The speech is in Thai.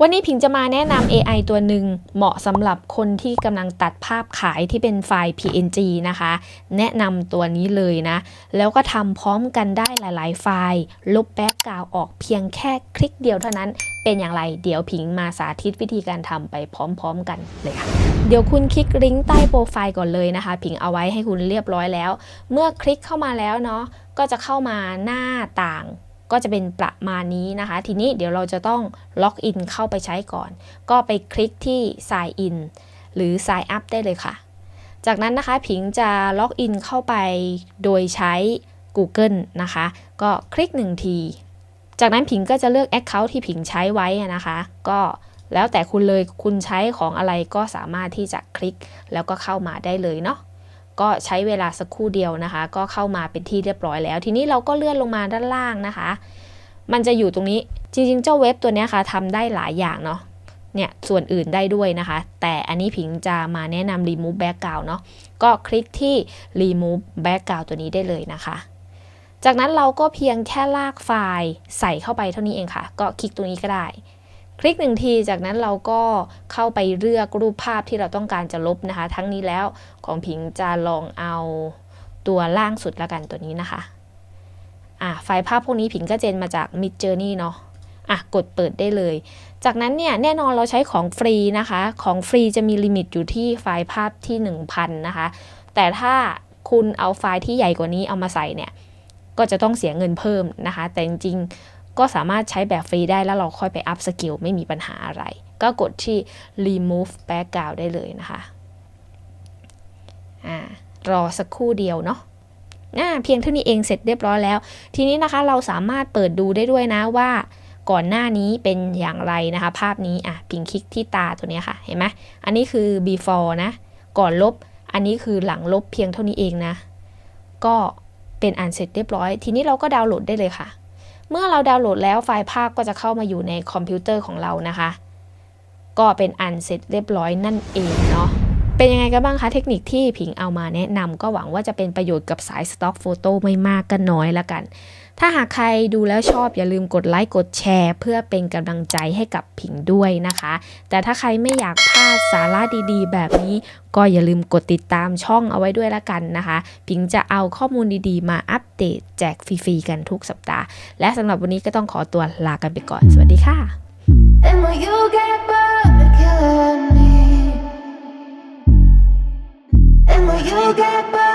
วันนี้พิงจะมาแนะนำ AI ตัวหนึ่งเหมาะสำหรับคนที่กำลังตัดภาพขายที่เป็นไฟล์ PNG นะคะ แนะนำตัวนี้เลยนะ แล้วก็ทำพร้อมกันได้หลาย ๆ ไฟล์ ลบแบ็กกราวออกเพียงแค่คลิกเดียวเท่านั้น เป็นอย่างไร เดี๋ยวพิงมาสาธิตวิธีการทำไปพร้อม ๆ กันเลยค่ะ เดี๋ยวคุณคลิกลิงก์ใต้โปรไฟล์ก่อนเลยนะคะพิงเอาไว้ให้คุณเรียบร้อยแล้ว เมื่อคลิกเข้ามาแล้วเนาะก็จะเข้ามาหน้าต่าง ก็จะเป็นประมาณนี้นะคะ ทีนี้เดี๋ยวเราจะต้องล็อกอินเข้าไปใช้ก่อน ก็ไปคลิกที่ Sign In หรือ Sign Up ได้เลยค่ะ จากนั้นนะคะผิงจะล็อกอินเข้าไปโดยใช้ Google นะคะ ก็คลิก1ที จากนั้นผิงก็จะเลือก Account ที่ผิงใช้ไว้นะคะ ก็แล้วแต่คุณเลยคุณใช้ของอะไรก็สามารถที่จะคลิกแล้วก็เข้ามาได้เลยเนาะ ก็ใช้เวลาสักครู่เดียวนะคะ ก็เข้ามาเป็นที่เรียบร้อยแล้ว ทีนี้เราก็เลื่อนลงมาด้านล่างนะคะ มันจะอยู่ตรงนี้จริง ๆ เจ้าเว็บตัวนี้ค่ะทำได้หลายอย่างเนาะเนี่ยส่วนอื่นได้ด้วยนะคะ แต่อันนี้ผิงจะมาแนะนำ remove background เนาะก็คลิกที่ remove background ตัวนี้ได้เลยนะคะ จากนั้นเราก็เพียงแค่ลากไฟล์ใส่เข้าไปเท่านี้เองค่ะ ก็คลิกตรงนี้ก็ได้ คลิกหนึ่งที จากนั้นเราก็เข้าไปเลือกรูปภาพที่เราต้องการจะลบนะคะ ทั้งนี้แล้วของผิงจะลองเอาตัวล่างสุดละกันตัวนี้นะคะอะไฟล์ภาพพวกนี้ผิงก็เจนมาจาก Mid Journey เนาะอะกดเปิดได้เลย จากนั้นเนี่ยแน่นอนเราใช้ของฟรีนะคะ ของฟรีจะมีลิมิตอยู่ที่ไฟล์ภาพที่ 1000 นะคะ แต่ถ้าคุณเอาไฟล์ที่ใหญ่กว่านี้เอามาใส่เนี่ยก็จะต้องเสียเงินเพิ่มนะคะ แต่จริง ก็สามารถใช้แบบฟรีได้แล้วเราค่อยไปอัพสกิลไม่มีปัญหาอะไร ก็กดที่ remove background ได้เลยนะคะอ่ารอสักครู่เดียวเนาะอ่าเพียงเท่านี้เองเสร็จเรียบร้อยแล้ว ทีนี้นะคะเราสามารถเปิดดูได้ด้วยนะว่าก่อนหน้านี้เป็นอย่างไรนะคะ ภาพนี้อะพิงคลิกที่ตาตัวนี้ค่ะเห็นไหมอันนี้คือ before นะ ก่อนลบ อันนี้คือหลังลบเพียงเท่านี้เองนะ ก็เป็นอันเสร็จเรียบร้อย ทีนี้เราก็ดาวน์โหลดได้เลยค่ะ เมื่อเราดาวน์โหลดแล้วไฟล์ภาพก็จะเข้ามาอยู่ในคอมพิวเตอร์ของเรานะคะ ก็เป็นอันเสร็จเรียบร้อยนั่นเองเนาะ เป็นยังไงกันบ้างคะเทคนิคที่ผิงเอามาแนะนำก็หวังว่าจะเป็นประโยชน์กับสายสต็อกโฟโต้ไม่มากก็น้อยละกัน ถ้าหากใครดูแล้วชอบอย่าลืมกดไลค์กดแชร์ เพื่อเป็นกำลังใจให้กับผิงด้วยนะคะ แต่ถ้าใครไม่อยากพลาดสาระดีๆ แบบนี้ ก็อย่าลืมกดติดตามช่องเอาไว้ด้วยละกันนะคะ ผิงจะเอาข้อมูลดีๆ มาอัปเดตแจกฟรีๆกันทุกสัปดาห์ และสำหรับวันนี้ก็ต้องขอตัวลากันไปก่อน สวัสดีค่ะ you get burned.